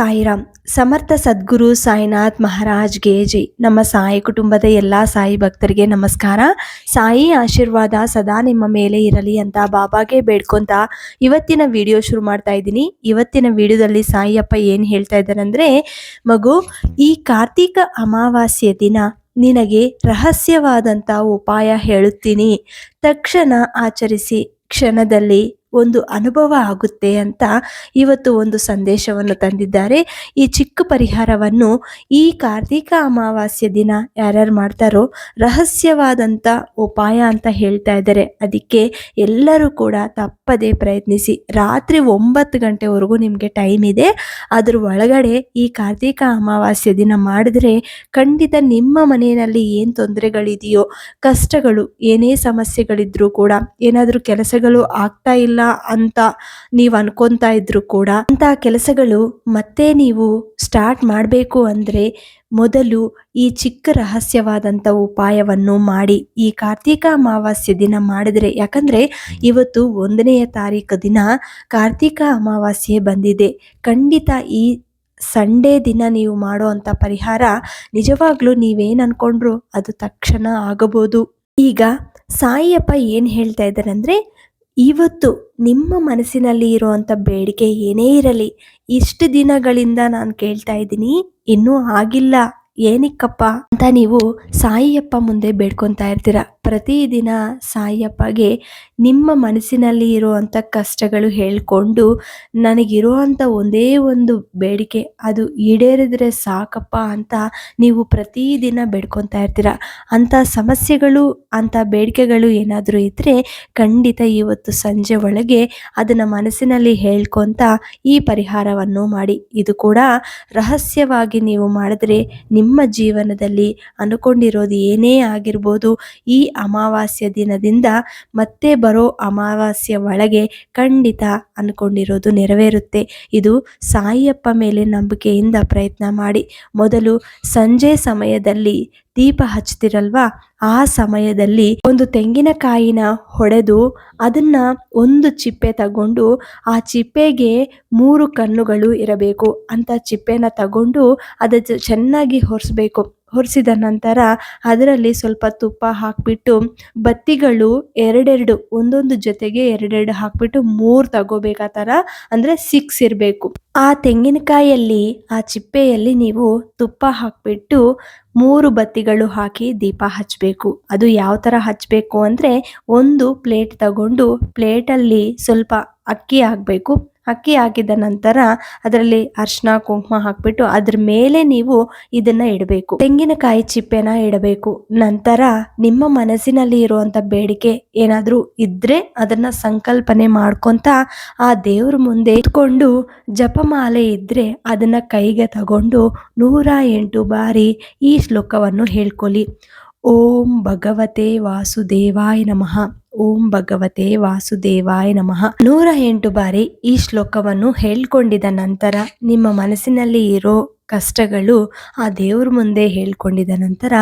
ಸಾಯಿರಾಮ್. ಸಮರ್ಥ ಸದ್ಗುರು ಸಾಯಿನಾಥ್ ಮಹಾರಾಜ್ಗೆ ಜೈ. ನಮ್ಮ ಸಾಯಿ ಕುಟುಂಬದ ಎಲ್ಲ ಸಾಯಿ ಭಕ್ತರಿಗೆ ನಮಸ್ಕಾರ. ಸಾಯಿ ಆಶೀರ್ವಾದ ಸದಾ ನಿಮ್ಮ ಮೇಲೆ ಇರಲಿ ಅಂತ ಬಾಬಾಗೆ ಬೇಡ್ಕೊಂತ ಇವತ್ತಿನ ವಿಡಿಯೋ ಶುರು ಮಾಡ್ತಾ ಇದ್ದೀನಿ. ಇವತ್ತಿನ ವಿಡಿಯೋದಲ್ಲಿ ಸಾಯಿಯಪ್ಪ ಏನು ಹೇಳ್ತಾ ಇದ್ದಾರೆ ಅಂದರೆ ಮಗು, ಈ ಕಾರ್ತಿಕ ಅಮಾವಾಸ್ಯ ದಿನ ನಿನಗೆ ರಹಸ್ಯವಾದಂಥ ಉಪಾಯ ಹೇಳುತ್ತೀನಿ. ತಕ್ಷಣ ಆಚರಿಸಿ, ಕ್ಷಣದಲ್ಲಿ ಒಂದು ಅನುಭವ ಆಗುತ್ತೆ ಅಂತ ಇವತ್ತು ಒಂದು ಸಂದೇಶವನ್ನು ತಂದಿದ್ದಾರೆ. ಈ ಚಿಕ್ಕ ಪರಿಹಾರವನ್ನು ಈ ಕಾರ್ತಿಕ ಅಮಾವಾಸ್ಯೆ ದಿನ ಯಾರ್ಯಾರು ಮಾಡ್ತಾರೋ ರಹಸ್ಯವಾದಂಥ ಉಪಾಯ ಅಂತ ಹೇಳ್ತಾ ಇದ್ದಾರೆ. ಅದಕ್ಕೆ ಎಲ್ಲರೂ ಕೂಡ ತಪ್ಪದೆ ಪ್ರಯತ್ನಿಸಿ. ರಾತ್ರಿ ಒಂಬತ್ತು ಗಂಟೆವರೆಗೂ ನಿಮಗೆ ಟೈಮ್ ಇದೆ. ಅದರ ಒಳಗಡೆ ಈ ಕಾರ್ತಿಕ ಅಮಾವಾಸ್ಯೆ ದಿನ ಮಾಡಿದ್ರೆ ಖಂಡಿತ ನಿಮ್ಮ ಮನೆಯಲ್ಲಿ ಏನು ತೊಂದರೆಗಳಿದೆಯೋ, ಕಷ್ಟಗಳು, ಏನೇ ಸಮಸ್ಯೆಗಳಿದ್ರೂ ಕೂಡ ಏನಾದರೂ ಕೆಲಸಗಳು ಆಗ್ತಾ ಇಲ್ಲ ಅಂತ ನೀವು ಅನ್ಕೊತಾ ಇದ್ರು ಕೂಡ ಅಂತ ಕೆಲಸಗಳು ಮತ್ತೆ ನೀವು ಸ್ಟಾರ್ಟ್ ಮಾಡಬೇಕು ಅಂದರೆ ಮೊದಲು ಈ ಚಿಕ್ಕ ರಹಸ್ಯವಾದಂಥ ಉಪಾಯವನ್ನು ಮಾಡಿ ಈ ಕಾರ್ತಿಕ ಅಮಾವಾಸ್ಯೆ ದಿನ ಮಾಡಿದ್ರೆ, ಯಾಕಂದ್ರೆ ಇವತ್ತು ಒಂದನೆಯ ತಾರೀಕು ದಿನ ಕಾರ್ತಿಕ ಅಮಾವಾಸ್ಯೆ ಬಂದಿದೆ. ಖಂಡಿತ ಈ ಸಂಡೇ ದಿನ ನೀವು ಮಾಡೋ ಅಂಥ ಪರಿಹಾರ ನಿಜವಾಗ್ಲೂ ನೀವೇನು ಅನ್ಕೊಂಡ್ರು ಅದು ತಕ್ಷಣ ಆಗಬಹುದು ಈಗ ಸಾಯಿಯಪ್ಪ ಏನು ಹೇಳ್ತಾ ಇದ್ದಾರೆ ಅಂದರೆ ಇವತ್ತು ನಿಮ್ಮ ಮನಸ್ಸಿನಲ್ಲಿ ಇರುವಂಥ ಬೇಡಿಕೆ ಏನೇ ಇರಲಿ, ಇಷ್ಟು ದಿನಗಳಿಂದ ನಾನು ಕೇಳ್ತಾ ಇದ್ದೀನಿ, ಇನ್ನೂ ಆಗಿಲ್ಲ, ಏನಿಕ್ಕಪ್ಪ ಅಂತ ನೀವು ಸಾಯಿಯಪ್ಪ ಮುಂದೆ ಬೇಡ್ಕೊತಾ ಇರ್ತೀರ. ಪ್ರತಿದಿನ ಸಾಯಪ್ಪಗೆ ನಿಮ್ಮ ಮನಸ್ಸಿನಲ್ಲಿ ಇರುವಂಥ ಕಷ್ಟಗಳು ಹೇಳಿಕೊಂಡು ನನಗಿರುವಂಥ ಒಂದೇ ಒಂದು ಬೇಡಿಕೆ, ಅದು ಈಡೇರಿದ್ರೆ ಸಾಕಪ್ಪ ಅಂತ ನೀವು ಪ್ರತಿದಿನ ಬೇಡ್ಕೊತಾ ಇರ್ತೀರ? ಅಂಥ ಸಮಸ್ಯೆಗಳು, ಅಂಥ ಬೇಡಿಕೆಗಳು ಏನಾದರೂ ಇದ್ದರೆ ಖಂಡಿತ ಇವತ್ತು ಸಂಜೆ ಒಳಗೆ ಅದನ್ನು ಮನಸ್ಸಿನಲ್ಲಿ ಹೇಳ್ಕೊತ ಈ ಪರಿಹಾರವನ್ನು ಮಾಡಿ. ಇದು ಕೂಡ ರಹಸ್ಯವಾಗಿ ನೀವು ಮಾಡಿದ್ರೆ ನಿಮ್ಮ ಜೀವನದಲ್ಲಿ ಅನ್ಕೊಂಡಿರೋದು ಏನೇ ಆಗಿರ್ಬೋದು, ಈ ಅಮಾವಾಸ್ಯ ದಿನದಿಂದ ಮತ್ತೆ ಬರೋ ಅಮಾವಾಸ್ಯ ಒಳಗೆ ಖಂಡಿತ ಅಂದ್ಕೊಂಡಿರೋದು ನೆರವೇರುತ್ತೆ. ಇದು ಸಾಯಿಯಪ್ಪ ಮೇಲೆ ನಂಬಿಕೆಯಿಂದ ಪ್ರಯತ್ನ ಮಾಡಿ. ಮೊದಲು ಸಂಜೆ ಸಮಯದಲ್ಲಿ ದೀಪ ಹಚ್ತಿರಲ್ವಾ? ಆ ಸಮಯದಲ್ಲಿ ಒಂದು ತೆಂಗಿನಕಾಯಿನ ಹೊಡೆದು ಅದನ್ನ ಒಂದು ಚಿಪ್ಪೆ ತಗೊಂಡು ಆ ಚಿಪ್ಪೆಗೆ ಮೂರು ಕಣ್ಣುಗಳು ಇರಬೇಕು. ಅಂತ ಚಿಪ್ಪೆನ ತಗೊಂಡು ಅದ ಚೆನ್ನಾಗಿ ಹೊರಿಸ್ಬೇಕು ಹೊರಿಸಿದ ನಂತರ ಅದರಲ್ಲಿ ಸ್ವಲ್ಪ ತುಪ್ಪ ಹಾಕಿಬಿಟ್ಟು ಬತ್ತಿಗಳು ಎರಡೆರಡು, ಒಂದೊಂದು ಜೊತೆಗೆ ಎರಡೆರಡು ಹಾಕಿಬಿಟ್ಟು ಮೂರು ತಗೋಬೇಕು ಆ ಥರ. ಅಂದರೆ ಸಿಕ್ಸ್ ಇರಬೇಕು. ಆ ತೆಂಗಿನಕಾಯಲ್ಲಿ, ಆ ಚಿಪ್ಪೆಯಲ್ಲಿ ನೀವು ತುಪ್ಪ ಹಾಕಿಬಿಟ್ಟು ಮೂರು ಬತ್ತಿಗಳು ಹಾಕಿ ದೀಪ ಹಚ್ಚಬೇಕು ಅದು ಯಾವ ಥರ ಹಚ್ಚಬೇಕು ಅಂದರೆ ಒಂದು ಪ್ಲೇಟ್ ತಗೊಂಡು ಪ್ಲೇಟಲ್ಲಿ ಸ್ವಲ್ಪ ಅಕ್ಕಿ ಹಾಕಬೇಕು. ಅಕ್ಕಿ ಹಾಕಿದ ನಂತರ ಅದರಲ್ಲಿ ಅರ್ಶಿನ ಕುಂಕುಮ ಹಾಕ್ಬಿಟ್ಟು ಅದ್ರ ಮೇಲೆ ನೀವು ಇದನ್ನ ಇಡಬೇಕು. ತೆಂಗಿನಕಾಯಿ ಚಿಪ್ಪೆನ ಇಡಬೇಕು. ನಂತರ ನಿಮ್ಮ ಮನಸ್ಸಿನಲ್ಲಿ ಇರುವಂತ ಬೇಡಿಕೆ ಏನಾದರೂ ಇದ್ರೆ ಅದನ್ನ ಸಂಕಲ್ಪನೆ ಮಾಡ್ಕೊಂತ ಆ ದೇವ್ರ ಮುಂದೆ ಇಟ್ಕೊಂಡು ಜಪಮಾಲೆ ಇದ್ರೆ ಅದನ್ನ ಕೈಗೆ ತಗೊಂಡು ನೂರ ಎಂಟು ಬಾರಿ ಈ ಶ್ಲೋಕವನ್ನು ಹೇಳ್ಕೊಳ್ಳಿ ಓಂ ಭಗವತೆ ವಾಸುದೇವಾಯ ನಮಃ. ಓಂ ಭಗವತೆ ವಾಸುದೇವಾಯ ನಮಃ. ನೂರ ಎಂಟು ಬಾರಿ ಈ ಶ್ಲೋಕವನ್ನು ಹೇಳ್ಕೊಂಡಿದ ನಂತರ ನಿಮ್ಮ ಮನಸ್ಸಿನಲ್ಲಿ ಇರೋ ಕಷ್ಟಗಳು ಆ ದೇವ್ರ ಮುಂದೆ ಹೇಳ್ಕೊಂಡಿದ ನಂತರ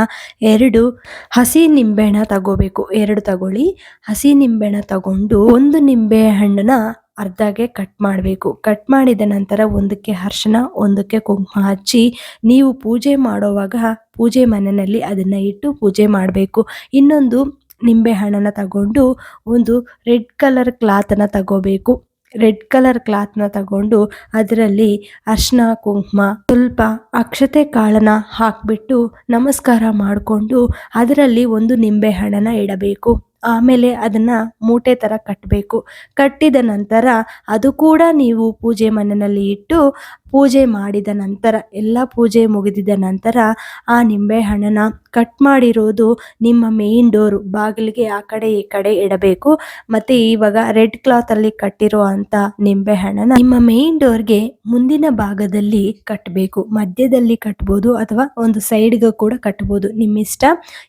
ಎರಡು ಹಸಿ ನಿಂಬೆಹಣ್ಣ ತಗೋಬೇಕು. ಎರಡು ತಗೊಳ್ಳಿ. ಹಸಿ ನಿಂಬೆಹಣ್ಣ ತಗೊಂಡು ಒಂದು ನಿಂಬೆ ಹಣ್ಣನ್ನ ಅರ್ಧಗೆ ಕಟ್ ಮಾಡಬೇಕು. ಕಟ್ ಮಾಡಿದ ನಂತರ ಒಂದಕ್ಕೆ ಅರ್ಶಿನ ಒಂದಕ್ಕೆ ಕುಂಕುಮ ಹಚ್ಚಿ ನೀವು ಪೂಜೆ ಮಾಡುವಾಗ ಪೂಜೆ ಮನೆಯಲ್ಲಿ ಅದನ್ನು ಇಟ್ಟು ಪೂಜೆ ಮಾಡಬೇಕು. ಇನ್ನೊಂದು ನಿಂಬೆ ಹಣ್ಣನ್ನು ತಗೊಂಡು ಒಂದು ರೆಡ್ ಕಲರ್ ಕ್ಲಾತನ್ನು ತಗೋಬೇಕು. ರೆಡ್ ಕಲರ್ ಕ್ಲಾತ್ನ ತಗೊಂಡು ಅದರಲ್ಲಿ ಅರ್ಶನ ಕುಂಕುಮ ಸ್ವಲ್ಪ ಅಕ್ಷತೆ ಕಾಳನ್ನ ಹಾಕ್ಬಿಟ್ಟು ನಮಸ್ಕಾರ ಮಾಡಿಕೊಂಡು ಅದರಲ್ಲಿ ಒಂದು ನಿಂಬೆ ಹಣ್ಣನ್ನ ಇಡಬೇಕು. ಆಮೇಲೆ ಅದನ್ನ ಮೂಟೆ ಥರ ಕಟ್ಟಬೇಕು ಕಟ್ಟಿದ ನಂತರ ಅದು ಕೂಡ ನೀವು ಪೂಜೆ ಮನೆಯಲ್ಲಿ ಇಟ್ಟು ಪೂಜೆ ಮಾಡಿದ ನಂತರ, ಎಲ್ಲ ಪೂಜೆ ಮುಗಿದಿದ ನಂತರ ಆ ನಿಂಬೆ ಹಣ್ಣನ್ನ ಕಟ್ ಮಾಡಿರೋದು ನಿಮ್ಮ ಮೇನ್ ಡೋರು ಬಾಗಿಲಿಗೆ ಆ ಕಡೆ ಈ ಕಡೆ ಇಡಬೇಕು. ಮತ್ತೆ ಇವಾಗ ರೆಡ್ ಕ್ಲಾತ್ ಅಲ್ಲಿ ಕಟ್ಟಿರೋ ಅಂತ ನಿಂಬೆ ಹಣ್ಣನ್ನ ನಿಮ್ಮ ಮೇನ್ ಡೋರ್ಗೆ ಮುಂದಿನ ಭಾಗದಲ್ಲಿ ಕಟ್ಟಬೇಕು ಮಧ್ಯದಲ್ಲಿ ಕಟ್ಬೋದು ಅಥವಾ ಒಂದು ಸೈಡ್ಗೆ ಕೂಡ ಕಟ್ಬೋದು. ನಿಮ್ಮಿಷ್ಟ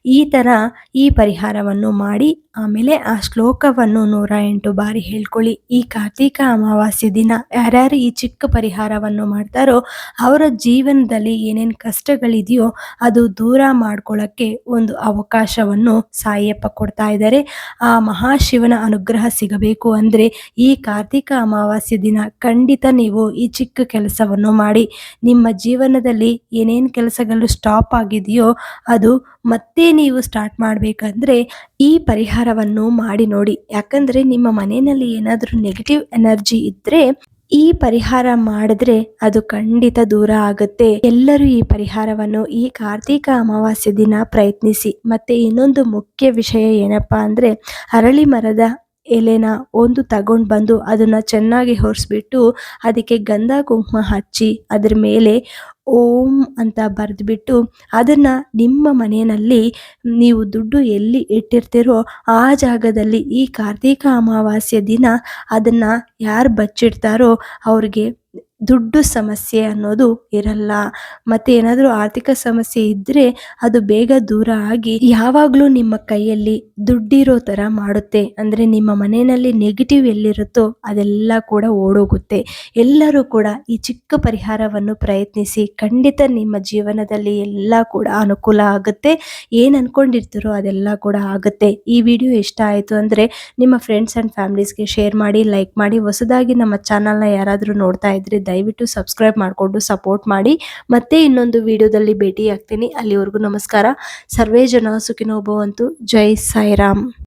ಈ ತರ ಈ ಪರಿಹಾರವನ್ನು ಮಾಡಿ ಆಮೇಲೆ ಆ ಶ್ಲೋಕವನ್ನು ನೂರ ಎಂಟು ಬಾರಿ ಹೇಳ್ಕೊಳ್ಳಿ. ಈ ಕಾರ್ತೀಕ ಅಮಾವಾಸ್ಯೆ ದಿನ ಯಾರ್ಯಾರು ಈ ಚಿಕ್ಕ ಪರಿಹಾರವನ್ನು ಮಾಡ್ತಾರೋ ಅವರ ಜೀವನದಲ್ಲಿ ಏನೇನು ಕಷ್ಟಗಳಿದೆಯೋ ಅದು ದೂರ ಮಾಡ್ಕೊಳ್ಳೋಕ್ಕೆ ಒಂದು ಅವಕಾಶವನ್ನು ಸಾಯಿಯಪ್ಪ ಕೊಡ್ತಾ ಇದ್ದಾರೆ. ಆ ಮಹಾಶಿವನ ಅನುಗ್ರಹ ಸಿಗಬೇಕು ಅಂದರೆ ಈ ಕಾರ್ತೀಕ ಅಮಾವಾಸ್ಯೆ ದಿನ ಖಂಡಿತ ನೀವು ಈ ಚಿಕ್ಕ ಕೆಲಸವನ್ನು ಮಾಡಿ. ನಿಮ್ಮ ಜೀವನದಲ್ಲಿ ಏನೇನು ಕೆಲಸಗಳು ಸ್ಟಾಪ್ ಆಗಿದೆಯೋ ಅದು ಮತ್ತೆ ನೀವು ಸ್ಟಾರ್ಟ್ ಮಾಡಬೇಕಂದ್ರೆ ಈ ಪರಿಹಾರವನ್ನು ಮಾಡಿ ನೋಡಿ. ಯಾಕಂದರೆ ನಿಮ್ಮ ಮನೆಯಲ್ಲಿ ಏನಾದರೂ ನೆಗೆಟಿವ್ ಎನರ್ಜಿ ಇದ್ದರೆ ಈ ಪರಿಹಾರ ಮಾಡಿದ್ರೆ ಅದು ಖಂಡಿತ ದೂರ ಆಗುತ್ತೆ. ಎಲ್ಲರೂ ಈ ಪರಿಹಾರವನ್ನು ಈ ಕಾರ್ತಿಕ ಅಮಾವಾಸ್ಯೆ ದಿನ ಪ್ರಯತ್ನಿಸಿ. ಮತ್ತೆ ಇನ್ನೊಂದು ಮುಖ್ಯ ವಿಷಯ ಏನಪ್ಪಾ ಅಂದ್ರೆ ಅರಳಿ ಮರದ ಎಲೆನ ಒಂದು ತಗೊಂಡು ಬಂದು ಅದನ್ನ ಚೆನ್ನಾಗಿ ಹೊರಿಸ್ಬಿಟ್ಟು ಅದಕ್ಕೆ ಗಂಧ ಕುಂಕುಮ ಹಚ್ಚಿ ಅದ್ರ ಮೇಲೆ ಓಂ ಅಂತ ಬರೆದ್ಬಿಟ್ಟು ಅದನ್ನು ನಿಮ್ಮ ಮನೆಯಲ್ಲಿ ನೀವು ದುಡ್ಡು ಎಲ್ಲಿ ಇಟ್ಟಿರ್ತೀರೋ ಆ ಜಾಗದಲ್ಲಿ ಈ ಕಾರ್ತೀಕ ಅಮಾವಾಸ್ಯೆ ದಿನ ಅದನ್ನು ಯಾರು ಬಚ್ಚಿಡ್ತಾರೋ ಅವ್ರಿಗೆ ದುಡ್ಡು ಸಮಸ್ಯೆ ಅನ್ನೋದು ಇರಲ್ಲ. ಮತ್ತೆ ಏನಾದರೂ ಆರ್ಥಿಕ ಸಮಸ್ಯೆ ಇದ್ದರೆ ಅದು ಬೇಗ ದೂರ ಆಗಿ ಯಾವಾಗಲೂ ನಿಮ್ಮ ಕೈಯಲ್ಲಿ ದುಡ್ಡಿರೋ ಥರ ಮಾಡುತ್ತೆ. ಅಂದರೆ ನಿಮ್ಮ ಮನೆಯಲ್ಲಿ ನೆಗೆಟಿವ್ ಎಲ್ಲಿರುತ್ತೋ ಅದೆಲ್ಲ ಕೂಡ ಓಡೋಗುತ್ತೆ. ಎಲ್ಲರೂ ಕೂಡ ಈ ಚಿಕ್ಕ ಪರಿಹಾರವನ್ನು ಪ್ರಯತ್ನಿಸಿ ಖಂಡಿತ ನಿಮ್ಮ ಜೀವನದಲ್ಲಿ ಎಲ್ಲ ಕೂಡ ಅನುಕೂಲ ಆಗುತ್ತೆ. ಏನು ಅಂದ್ಕೊಂಡಿರ್ತೀರೋ ಅದೆಲ್ಲ ಕೂಡ ಆಗುತ್ತೆ. ಈ ವಿಡಿಯೋ ಇಷ್ಟ ಆಯಿತು ಅಂದರೆ ನಿಮ್ಮ ಫ್ರೆಂಡ್ಸ್ ಆ್ಯಂಡ್ ಫ್ಯಾಮಿಲೀಸ್ಗೆ ಶೇರ್ ಮಾಡಿ ಲೈಕ್ ಮಾಡಿ. ಹೊಸದಾಗಿ ನಮ್ಮ ಚಾನಲ್ನ ಯಾರಾದರೂ ನೋಡ್ತಾ ಇದ್ರೆ ದಯವಿಟ್ಟು ಸಬ್ಸ್ಕ್ರೈಬ್ ಮಾಡಿಕೊಂಡು ಸಪೋರ್ಟ್ ಮಾಡಿ. ಮತ್ತೆ ಇನ್ನೊಂದು ವಿಡಿಯೋದಲ್ಲಿ ಭೇಟಿ ಆಗ್ತೀನಿ ಅಲ್ಲಿವರೆಗೂ ನಮಸ್ಕಾರ. ಸರ್ವೇ ಜನ ಸುಖಿನೋಭವಂತು. ಜೈ ಸಾಯಿರಾಮ್.